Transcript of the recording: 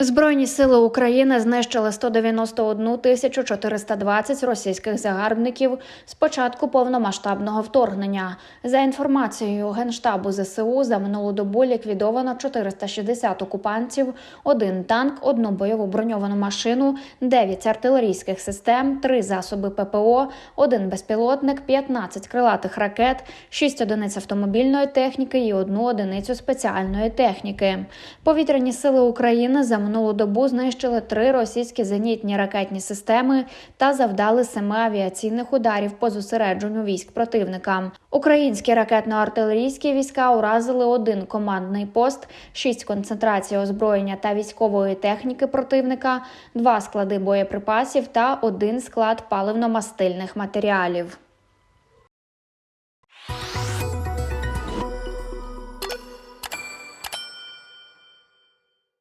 Збройні сили України знищили 191 тисячу 420 російських загарбників з початку повномасштабного вторгнення. За інформацією Генштабу ЗСУ, за минулу добу ліквідовано 460 окупантів, один танк, одну бойову броньовану машину, 9 артилерійських систем, 3 засоби ППО, один безпілотник, 15 крилатих ракет, 6 одиниць автомобільної техніки і одну одиницю спеціальної техніки. Повітряні сили України за минулу добу знищили три російські зенітні ракетні системи та завдали семи авіаційних ударів по зосередженню військ противника. Українські ракетно-артилерійські війська уразили один командний пост, шість концентрацій озброєння та військової техніки противника, два склади боєприпасів та один склад паливно-мастильних матеріалів.